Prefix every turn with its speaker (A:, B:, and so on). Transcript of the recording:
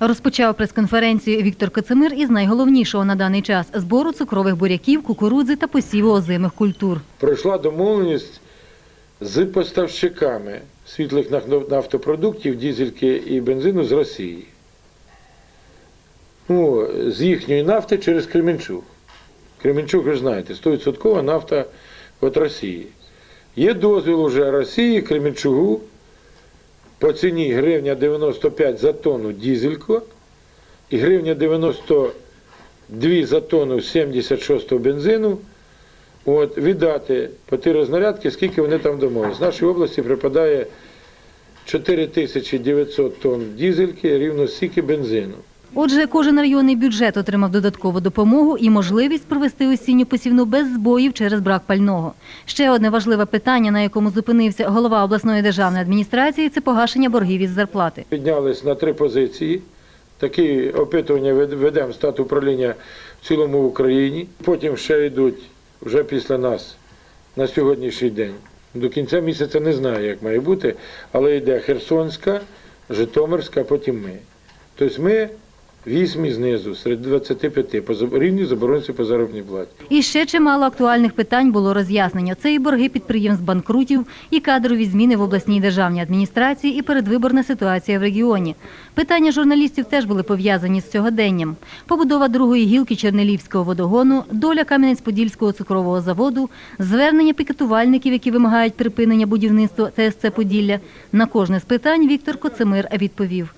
A: Розпочав прес-конференцію Віктор Коцемир із найголовнішого на даний час збору цукрових буряків, кукурудзи та посіву озимих культур.
B: пройшла домовленість з поставщиками світлих нафтопродуктів, дізельки і бензину з Росії. Ну, з їхньої нафти через Кременчук. Кременчук, ви ж знаєте, 100% нафта від Росії. Є дозвіл уже Росії, Кременчугу по ціні гривня 95 за тонну дізельку і гривня 92 за тонну 76-го бензину от, віддати по ті рознарядки, скільки вони там домовились. З нашої області припадає 4900 тонн дізельки, рівно стільки бензину.
A: Отже, кожен районний бюджет отримав додаткову допомогу і можливість провести осінню посівну без збоїв через брак пального. Ще одне важливе питання, на якому зупинився голова обласної державної адміністрації, це погашення боргів із зарплати.
B: Піднялись на три позиції. Такі опитування вед- ведемо стат управління в цілому в Україні. Потім ще йдуть вже після нас на сьогоднішній день. До кінця місяця не знаю, як має бути, але йде Херсонська, Житомирська, потім ми. Тобто ми вісьмі знизу, серед 25 по рівні заборонці по заробітній платі.
A: І ще чимало актуальних питань було роз'яснено. Це і борги підприємств банкрутів, і кадрові зміни в обласній державній адміністрації, і передвиборна ситуація в регіоні. Питання журналістів теж були пов'язані з сьогоденням. Побудова другої гілки Чернелівського водогону, доля Кам'янець-Подільського цукрового заводу, звернення пікетувальників, які вимагають припинення будівництва ТСЦ Поділля. На кожне з питань Віктор Коцемир відповів.